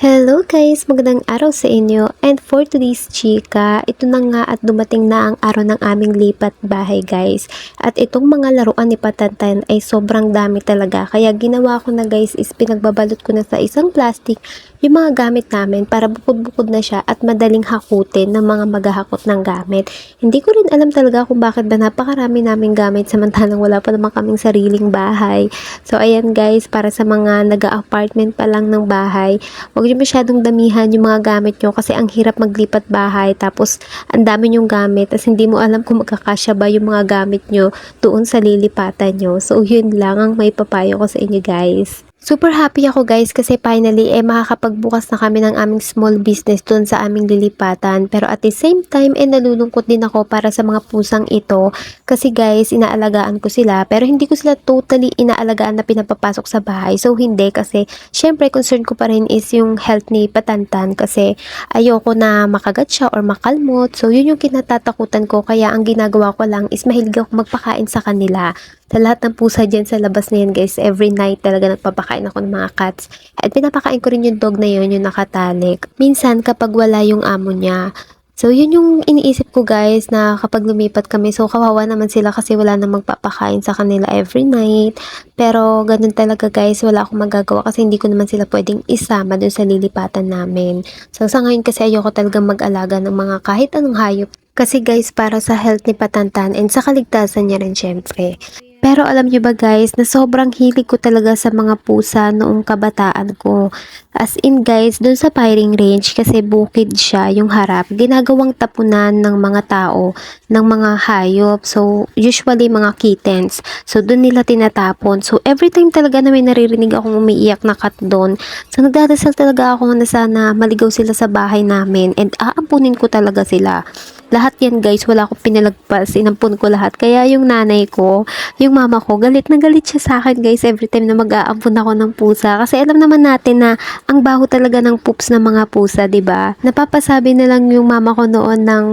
His Hello guys! Magandang araw sa inyo and for today's chika, ito na nga at dumating na ang araw ng aming lipat bahay guys. At itong mga laruan ni Patantan ay sobrang dami talaga kaya ginawa ko na guys is pinagbabalot ko na sa isang plastic yung mga gamit namin para bukod-bukod na siya at madaling hakutin ng mga maghahakot ng gamit. Hindi ko rin alam talaga kung bakit ba napakarami naming gamit samantalang wala pa naman kaming sariling bahay. So ayan guys, para sa mga nag-apartment pa lang ng bahay, Huwag niyo masyadong damihan yung mga gamit nyo kasi ang hirap maglipat bahay tapos ang dami nyong gamit tapos hindi mo alam kung magkakasya ba yung mga gamit nyo doon sa lilipatan nyo. So yun lang ang may papayo ko sa inyo guys. Super happy ako guys kasi finally eh makakapagbukas na kami ng aming small business doon sa aming lilipatan. Pero at the same time eh nalulungkot din ako para sa mga pusang ito kasi guys inaalagaan ko sila pero hindi ko sila totally inaalagaan na pinapapasok sa bahay. So hindi kasi syempre concern ko pa rin is yung health ni Patantan kasi ayoko na makagat siya or makalmot. So yun yung kinatatakutan ko kaya ang ginagawa ko lang is mahilig ako magpakain sa kanila sa lahat ng pusa dyan sa labas na yan guys, every night talaga nagpapakain ako ng mga cats. At pinapakain ko rin yung dog na yun, yung nakatalik. Minsan kapag wala yung amo niya, So, yun yung iniisip ko guys na kapag lumipat kami, so kawawa naman sila kasi wala na magpapakain sa kanila every night. Pero ganun talaga guys, wala akong magagawa kasi hindi ko naman sila pwedeng isama dun sa lilipatan namin. So, sa ngayon kasi ayoko talagang mag-alaga ng mga kahit anong hayop. Kasi guys, para sa health ni Patantan and sa kaligtasan niya rin syempre. Pero alam niyo ba guys, na sobrang hilig ko talaga sa mga pusa noong kabataan ko. As in guys, dun sa firing range, kasi bukid siya, yung harap, ginagawang tapunan ng mga tao, ng mga hayop. So, usually mga kittens. So, dun nila tinatapon. So, every time talaga na may naririnig akong umiiyak na cat doon, so nagdadasal talaga ako na sana maligaw sila sa bahay namin and aampunin ko talaga sila. Lahat yan guys, wala akong pinalagpas, inampun ko lahat. Kaya yung nanay ko, yung mama ko, galit na galit siya sa akin guys every time na mag-aampun ako ng pusa. Kasi alam naman natin na ang baho talaga ng poops ng mga pusa, ba? Napapasabi na lang yung mama ko noon ng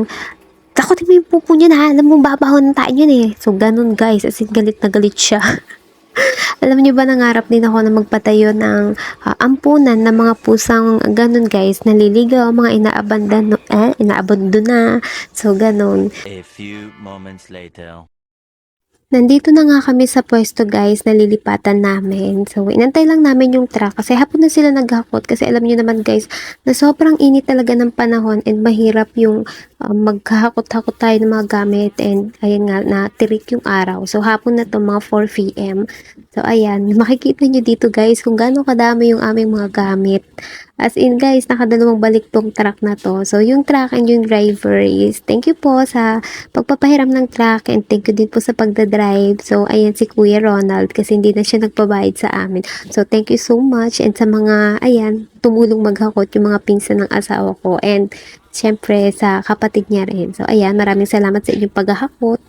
Takotin mo yung pupo niya na, alam mo babaho ng tayo yun eh. So, ganun guys, as in galit na galit siya. alam niyo ba, nangarap din ako na magpatayo ng ah, ampunan ng mga pusang ganun guys, naliligaw, mga inaabandon, eh, inaabandon na. So, ganun. A few moments later. Nandito na nga kami sa pwesto guys, nalilipatan namin. So, inantay lang namin yung truck kasi hapon na sila naghakot kasi alam niyo naman guys na sobrang init talaga ng panahon and mahirap yung uh, maghahakot-hakot tayo ng mga gamit and ayan nga na tirik yung araw. So, hapon na to mga 4 p.m. So, ayan, makikita nyo dito guys kung gaano kadami yung aming mga gamit. As in guys, nakadalawang balik tong truck na to. So, yung truck and yung driver is thank you po sa pagpapahiram ng truck and thank you din po sa pagdadrive. So, ayan si Kuya Ronald kasi hindi na siya nagpabayad sa amin. So, thank you so much and sa mga, ayan, tumulong maghakot yung mga pinsan ng asawa ko and syempre sa kapatid niya rin. So, ayan, maraming salamat sa inyong paghahakot.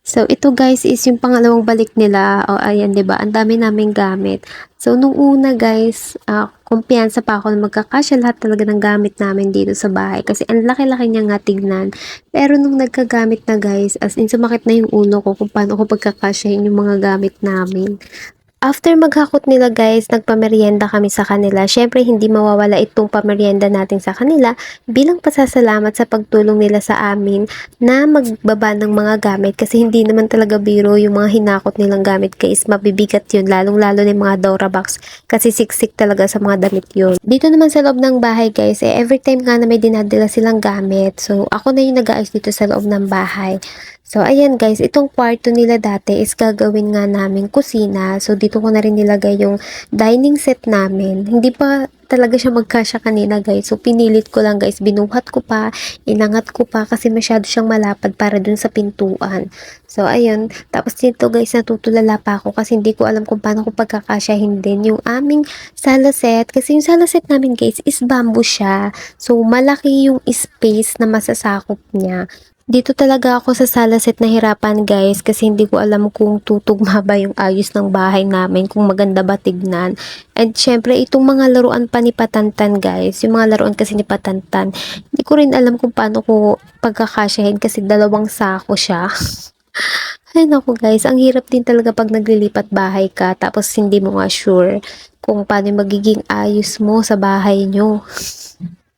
So, ito guys is yung pangalawang balik nila. O, ayan, 'di ba Ang dami naming gamit. So, nung una guys, ah, kumpiyansa pa ako na magkakasya lahat talaga ng gamit namin dito sa bahay. Kasi ang laki-laki niya nga tignan. Pero nung nagkagamit na guys, as in sumakit na yung ulo ko kung paano ko pagkakasyahin yung mga gamit namin. After maghakot nila guys, nagpamerienda kami sa kanila. Syempre, hindi mawawala itong pamerienda natin sa kanila bilang pasasalamat sa pagtulong nila sa amin na magbaba ng mga gamit kasi hindi naman talaga biro yung mga hinakot nilang gamit guys. Mabibigat yun, lalong-lalo na yung mga Dora box kasi siksik talaga sa mga damit yun. Dito naman sa loob ng bahay guys, eh, every time nga na may dinadala silang gamit. So, ako na yung nag-aayos dito sa loob ng bahay. So, ayan guys, itong kwarto nila dati is gagawin nga namin kusina. So, dito ko na rin nilagay yung dining set namin. Hindi pa talaga siya magkasya kanina guys. So, pinilit ko lang guys. Binuhat ko pa, inangat ko pa kasi masyado siyang malapad para dun sa pintuan. So, ayun. Tapos dito guys, natutulala pa ako kasi hindi ko alam kung paano ko pagkakasyahin din yung aming sala set. Kasi yung sala set namin guys is bamboo siya. So, malaki yung space na masasakop niya. Dito talaga ako sa sala set nahirapan guys kasi hindi ko alam kung tutugma ba yung ayos ng bahay namin, kung maganda ba tignan. And syempre itong mga laruan pa ni Patantan guys, yung mga laruan kasi ni Patantan, hindi ko rin alam kung paano ko pagkakasyahin kasi dalawang sako siya. Ay naku guys, ang hirap din talaga pag naglilipat bahay ka tapos hindi mo nga sure kung paano magiging ayos mo sa bahay nyo.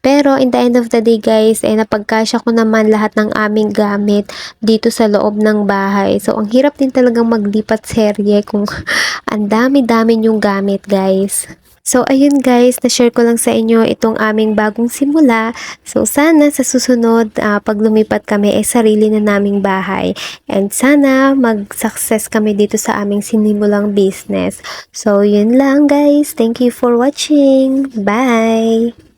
Pero in the end of the day guys, eh napagkasya ko naman lahat ng aming gamit dito sa loob ng bahay. So ang hirap din talagang maglipat serye kung ang dami-dami yung gamit guys. So ayun guys, na-share ko lang sa inyo itong aming bagong simula. So sana sa susunod ah, pag lumipat kami ay sarili na naming bahay. And sana mag-success kami dito sa aming sinimulang business. So yun lang guys. Thank you for watching. Bye!